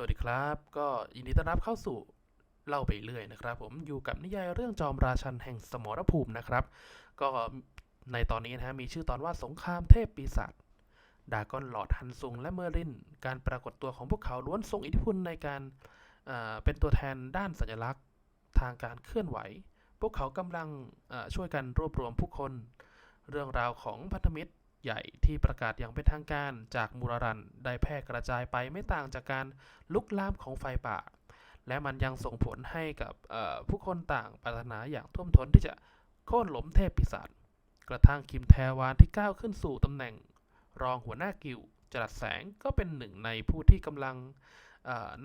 วัสดีครับ ก็ยินดีต้อนรับเข้าสู่เล่าไปเรื่อยนะครับ ผมอยู่กับนิยายเรื่องจอมราชันแห่งสมรภูมินะครับ ก็ในตอนนี้นะฮะมีชื่อตอนว่าสงครามเทพปีศาจดากอนหลอดฮันซุงและเมอริน การปรากฏตัวของพวกเขาล้วนทรงอิทธิพลในการเป็นตัวแทนด้านสัญลักษณ์ทางการเคลื่อนไหว พวกเขากำลังช่วยกันรวบรวมผู้คน เรื่องราวของพันธมิตร ใหญ่ที่ประกาศอย่างเป็นทางการจากมูรารันได้แพร่กระจายไปไม่ต่างจากการลุกลามของไฟป่า และมันยังส่งผลให้กับผู้คนต่างปรารถนาอย่างท่วมท้นที่จะโค่นล้มเทพปีศาจกระทั่งคิมแทวานที่ก้าวขึ้นสู่ตำแหน่ง รองหัวหน้ากิลด์จรัสแสงก็เป็นหนึ่งในผู้ที่กำลัง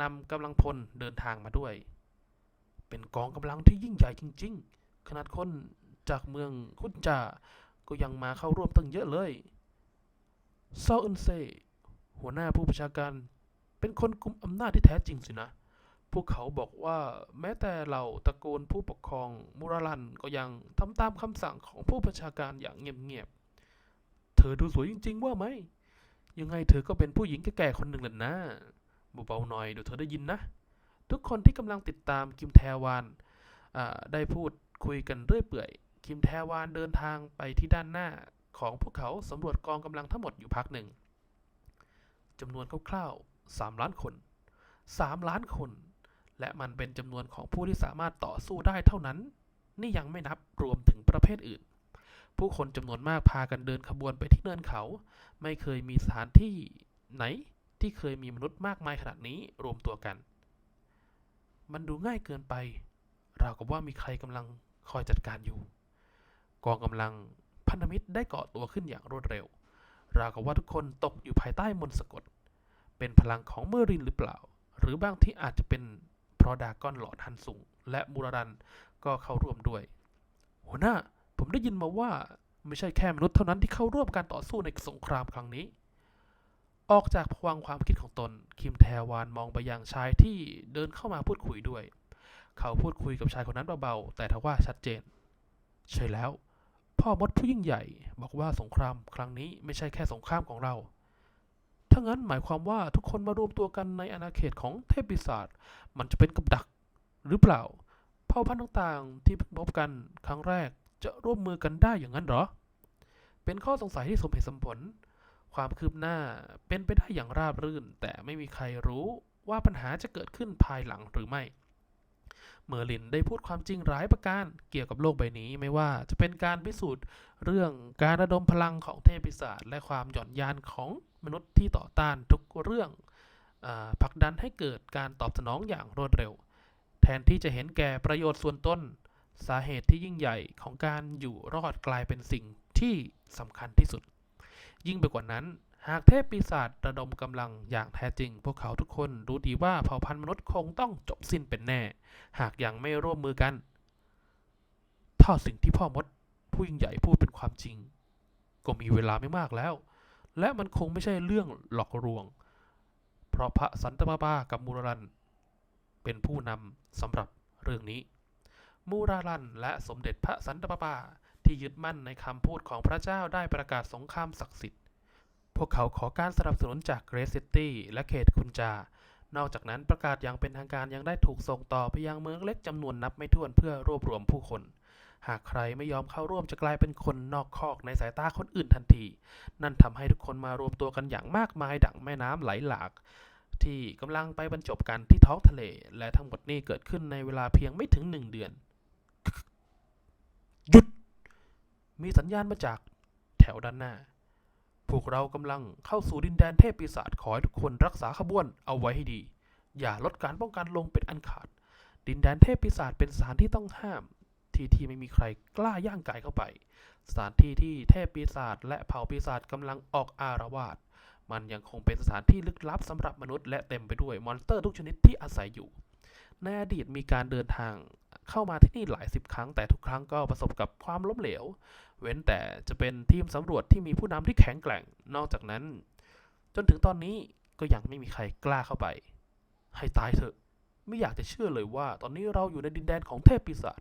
นำกำลังพลเดินทางมาด้วย เป็นกองกำลังที่ยิ่งใหญ่จริง ๆ ขนาดคนจากเมืองคุนจา ก็ยังมาเข้าร่วมตั้งเยอะเลย ซออุนเซ หัวหน้าผู้ประชาการ เป็นคนกุมอำนาจที่แท้จริงสินะ พวกเขาบอกว่าแม้แต่เหล่าตระกูลผู้ปกครองมูราลันก็ยังทำตามคำสั่งของผู้ประชาการอย่างเงียบๆ เธอดูสวยจริง ๆ ว่าไหม ยังไงเธอก็เป็นผู้หญิงแก่ๆคนหนึ่งแหละนะเบาๆหน่อยเดี๋ยวเธอได้ยินนะ ทุกคนที่กำลังติดตามคิมแทวานได้พูดคุยกันเรื่อยเปื่อย คิมแทวานเดินทางไปที่ด้านหน้า ของพวกเขาสำรวจกองกำลังทั้งหมดอยู่พักหนึ่งจำนวนคร่าวๆ 3 ล้านคน 3 ล้านคน และมันเป็นจำนวนของผู้ที่สามารถต่อสู้ได้เท่านั้น นี่ยังไม่นับรวมถึงประเภทอื่น ผู้คนจำนวนมากพากันเดินขบวนไปที่เนินเขา ไม่เคยมีสถานที่ไหนที่เคยมีมนุษย์มากมายขนาดนี้รวมตัวกัน มันดูง่ายเกินไป ราวกับว่ามีใครกำลังคอยจัดการอยู่ กองกำลัง พันธมิตรได้เก่อตัวขึ้นอย่างรวดเร็ว ราวกับว่าทุกคนตกอยู่ภายใต้มนต์สะกด เป็นพลังของเมอรินหรือเปล่า หรือบางที่อาจจะเป็นเพราะดากอนหลอดฮันซุงและมูราดันก็เข้าร่วมด้วย หัวหน้าผมได้ยินมาว่าไม่ใช่แค่มนุษย์เท่านั้นที่เข้าร่วมการต่อสู้ในสงครามครั้งนี้ ออกจากพวังค์ความคิดของตน คิมแทวานมองไปยังชายที่เดินเข้ามาพูดคุยด้วย เขาพูดคุยกับชายคนนั้นเบาๆ แต่ทว่าชัดเจน ใช่แล้ว พ่อมดผู้ยิ่งใหญ่บอกว่าสงครามครั้งนี้ไม่ใช่แค่สงครามของเรา ถ้างั้นหมายความว่าทุกคนมารวมตัวกันในอาณาเขตของเทพปีศาจมันจะเป็นกับดักหรือเปล่า เผ่าพันธุ์ต่างๆ ที่พบกันครั้งแรกจะร่วมมือกันได้อย่างนั้นหรอ เป็นข้อสงสัยที่สมเหตุสมผล ความคืบหน้าเป็นไปได้อย่างราบรื่น แต่ไม่มีใครรู้ว่าปัญหาจะเกิดขึ้นภายหลังหรือไม่ เมอร์ลินได้พูดความจริงหลายประการเกี่ยวกับโลกใบนี้ไม่ว่าจะเป็นการพิสูจน์เรื่องการระดมพลังของเทพปีศาจและความหย่อนยานของมนุษย์ที่ต่อต้านทุกเรื่องอผลักดันให้เกิดการตอบสนองอย่างรวดเร็ว แทนที่จะเห็นแก่ประโยชน์ส่วนต้น สาเหตุที่ยิ่งใหญ่ของการอยู่รอดกลายเป็นสิ่งที่สำคัญที่สุด ยิ่งไปกว่านั้น หากเทพปีศาจระดมกำลังอย่างแท้จริง พวกเขาทุกคนรู้ดีว่าเผ่าพันธุ์มนุษย์คงต้องจบสิ้นเป็นแน่ หากยังไม่ร่วมมือกัน ถ้าสิ่งที่พ่อมดผู้ยิ่งใหญ่พูดเป็นความจริง ก็มีเวลาไม่มากแล้ว และมันคงไม่ใช่เรื่องหลอกลวง เพราะพระสันตะปาปากับมูรัน เป็นผู้นำสำหรับเรื่องนี้ มูรารันและสมเด็จพระสันตะปาปาที่ยึดมั่นในคำพูดของพระเจ้าได้ประกาศสงครามศักดิ์สิทธิ์ พวกเขาขอการสนับสนุนจากเกรซซิตี้และเขตคุนจา นอกจากนั้นประกาศอย่างเป็นทางการยังได้ถูกส่งต่อไปยังเมืองเล็กจำนวนนับไม่ถ้วนเพื่อรวบรวมผู้คน หากใครไม่ยอมเข้าร่วมจะกลายเป็นคนนอกคอกในสายตาคนอื่นทันที นั่นทำให้ทุกคนมารวมตัวกันอย่างมากมายดั่งแม่น้ำไหลหลาก ที่กำลังไปบรรจบกันที่ท้องทะเล และทั้งหมดนี้เกิดขึ้นในเวลาเพียงไม่ถึงหนึ่งเดือนหยุด มีสัญญาณมาจากแถวด้านหน้า พวกเรากำลังเข้าสู่ดินแดนเทพปีศาจขอให้ทุกคนรักษาขบวนเอาไว้ให้ดี อย่าลดการป้องกันลงเป็นอันขาด ดินแดนเทพปีศาจเป็นสถานที่ต้องห้าม ที่ที่ไม่มีใครกล้าย่างกายเข้าไป สถานที่ที่เทพปีศาจและเผ่าปีศาจกำลังออกอารวาสมันยังคงเป็นสถานที่ลึกลับสำหรับมนุษย์และเต็มไปด้วยมอนสเตอร์ทุกชนิดที่อาศัยอยู่ ในอดีตมีการเดินทางเข้ามาที่นี่หลายสิบครั้งแต่ทุกครั้งก็ประสบกับความล้มเหลว เว้นแต่จะเป็นทีมสำรวจที่มีผู้นำที่แข็งแกร่ง นอกจากนั้น จนถึงตอนนี้ก็ยังไม่มีใครกล้าเข้าไป ให้ตายเถอะ ไม่อยากจะเชื่อเลยว่า ตอนนี้เราอยู่ในดินแดนของเทพปีศาจ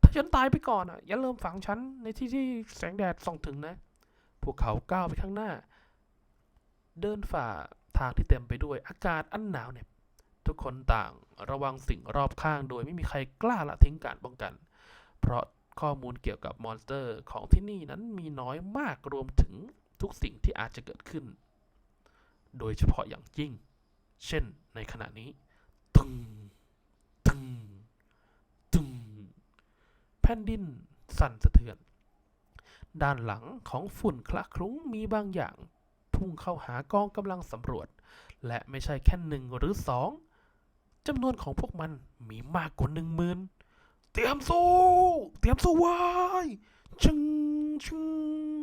ถ้าฉันตายไปก่อนอะอย่าลืมฝังฉันในที่ที่แสงแดดส่องถึงนะ พวกเขาก้าวไปข้างหน้า เดินฝ่าทางที่เต็มไปด้วยอากาศอันหนาวเหน็บ ทุกคนต่างระวังสิ่งรอบข้าง โดยไม่มีใครกล้าละทิ้งการป้องกัน เพราะข้อมูลเกี่ยวกับมอนสเตอร์ของที่นี่นั้นมีน้อยมากรวมถึงทุกสิ่งที่อาจจะเกิดขึ้น โดยเฉพาะอย่างยิ่ง เช่นในขณะนี้ ตึง ตึง ตึง แผ่นดินสั่นสะเทือน ด้านหลังของฝุ่นคละคลุ้งมีบางอย่างพุ่งเข้าหากองกำลังสำรวจ และไม่ใช่แค่หนึ่งหรือสอง จำนวนของพวกมันมีมากกว่าหนึ่งหมื่นเตรียมสู้ เตรียมสู้ไว้ชึงชึง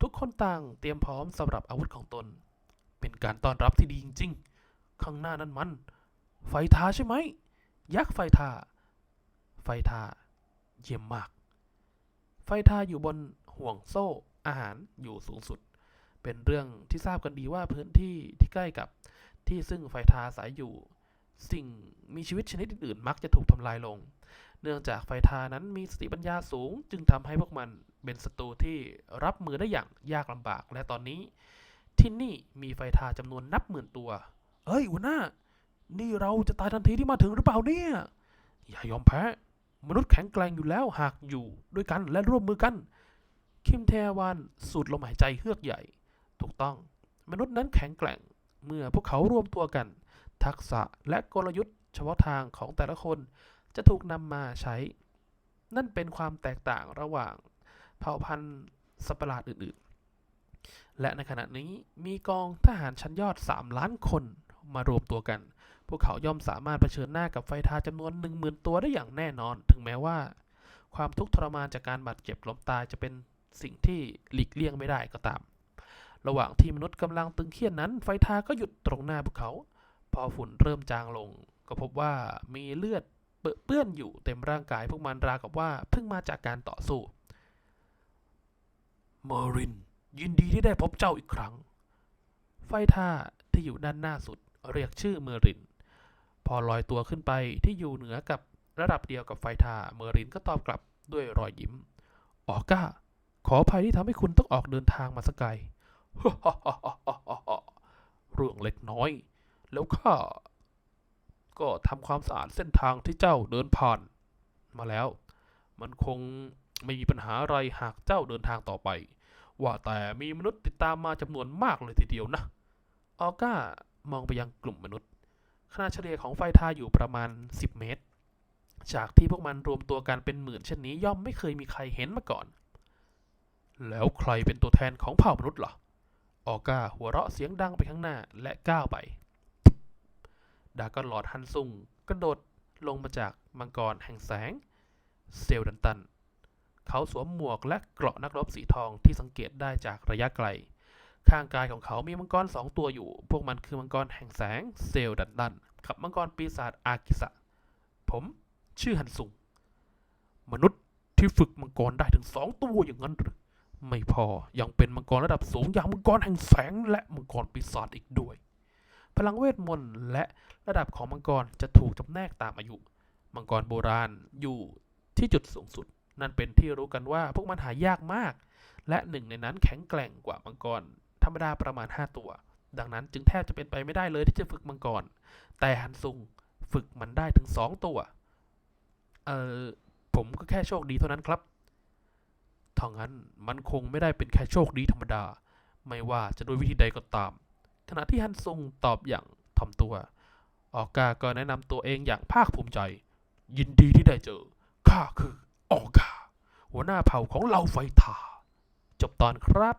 ทุกคนต่างเตรียมพร้อมสำหรับอาวุธของตน เป็นการต้อนรับที่ดีจริงๆ ข้างหน้านั้นมัน ไฟทาใช่ไหม ยักษ์ไฟทาไฟทาเยี่ยมมาก ไฟทาอยู่บนห่วงโซ่อาหารอยู่สูงสุด เป็นเรื่องที่ทราบกันดีว่าพื้นที่ที่ใกล้กับที่ซึ่งไฟทาอายอยู่ สิ่งมีชีวิตชนิดอื่นๆ มักจะถูกทำลายลง เนื่องจากไฟทานั้นมีสติปัญญาสูง จึงทำให้พวกมันเป็นศัตรูที่รับมือได้อย่างยากลำบาก และตอนนี้ที่นี่มีไฟทาจำนวนนับหมื่นตัว เอ้ยหัวหน้า นี่เราจะตายทันทีที่มาถึงหรือเปล่าเนี่ย อย่ายอมแพ้ มนุษย์แข็งแกร่งอยู่แล้วหากอยู่ด้วยกันและร่วมมือกัน คิมเทวานสูดลมหายใจเฮือกใหญ่ ถูกต้อง มนุษย์นั้นแข็งแกร่ง เมื่อพวกเขารวมตัวกัน ทักษะและกลยุทธ์เฉพาะทางของแต่ละคนจะถูกนำมาใช้ นั่นเป็นความแตกต่างระหว่างเผ่าพันธุ์สัตว์ประหลาดอื่นๆ และในขณะนี้มีกองทหารชั้นยอด 3 ล้านคนมารวมตัวกัน พวกเขาย่อมสามารถเผชิญหน้ากับไฟทาจำนวน 10,000 ตัวได้อย่างแน่นอน ถึงแม้ว่า ความทุกข์ทรมานจากการบาดเจ็บล้มตายจะเป็นสิ่งที่หลีกเลี่ยงไม่ได้ก็ตาม ระหว่างที่มนุษย์กำลังตึงเครียดนั้น ไฟทาก็หยุดตรงหน้าพวกเขา พอฝุ่นเริ่มจางลง ก็พบว่ามีเลือดเปื้อนอยู่เต็มร่างกายพวกมันราวกับว่าเพิ่งมาจากการต่อสู้เมอริน ยินดีที่ได้พบเจ้าอีกครั้ง ไฟท่าที่อยู่ด้านหน้าสุดเรียกชื่อเมอริน พอลอยตัวขึ้นไปที่อยู่เหนือกับระดับเดียวกับไฟท่าเมอรินก็ตอบกลับด้วยรอยยิ้ม ออก้า ขออภัยที่ทำให้คุณต้องออกเดินทางมาสักไกลเรื่องเล็กน้อย แล้วข้าก็ทำความสะอาดเส้นทางที่เจ้าเดินผ่าน มาแล้ว มันคงไม่มีปัญหาอะไรหากเจ้าเดินทางต่อไป ว่าแต่มีมนุษย์ติดตามมาจำนวนมากเลยทีเดียวนะ ออก้ามองไปยังกลุ่มมนุษย์ขนาดเฉลี่ยของไฟทาอยู่ประมาณ 10 เมตร จากที่พวกมันรวมตัวกันเป็นหมื่นเช่นนี้ย่อมไม่เคยมีใครเห็นมาก่อน แล้วใครเป็นตัวแทนของเผ่ามนุษย์ล่ะออก้าหัวเราะเสียงดังไปข้างหน้าและก้าวไป ดากอนลอร์ดฮันซุงกระโดดลงมาจากมังกรแห่งแสง เซลดันตัน เขาสวมหมวกและเกราะนักรบสีทองที่สังเกตได้จากระยะไกล ข้างกายของเขามีมังกรสองตัวอยู่ พวกมันคือมังกรแห่งแสง เซลดันตัน กับมังกรปีศาจอากิสะ ผมชื่อฮันซุง มนุษย์ที่ฝึกมังกรได้ถึงสองตัวอย่างนั้นหรือไม่พอยังเป็นมังกรระดับสูงอย่างมังกรแห่งแสงและมังกรปีศาจอีกด้วย พลังเวทมนต์และระดับของมังกรจะถูกจำแนกตามอายุ มังกรโบราณอยู่ที่จุดสูงสุด นั่นเป็นที่รู้กันว่าพวกมันหายากมาก และหนึ่งในนั้นแข็งแกร่งกว่ามังกร ธรรมดาประมาณ 5 ตัว ดังนั้นจึงแทบจะเป็นไปไม่ได้เลยที่จะฝึกมังกร แต่ฮันซุงฝึกมันได้ถึง 2 ตัว เออผมก็แค่โชคดีเท่านั้นครับถ้างั้นมันคงไม่ได้เป็นแค่โชคดีธรรมดา ไม่ว่าจะโดยวิธีใดก็ตาม ขณะที่ฮันซุงตอบอย่างถ่อมตัว ออกาก็แนะนำตัวเองอย่างภาคภูมิใจ ยินดีที่ได้เจอ ข้าคือออกา หัวหน้าเผ่าของเราไฟทา จบตอนครับ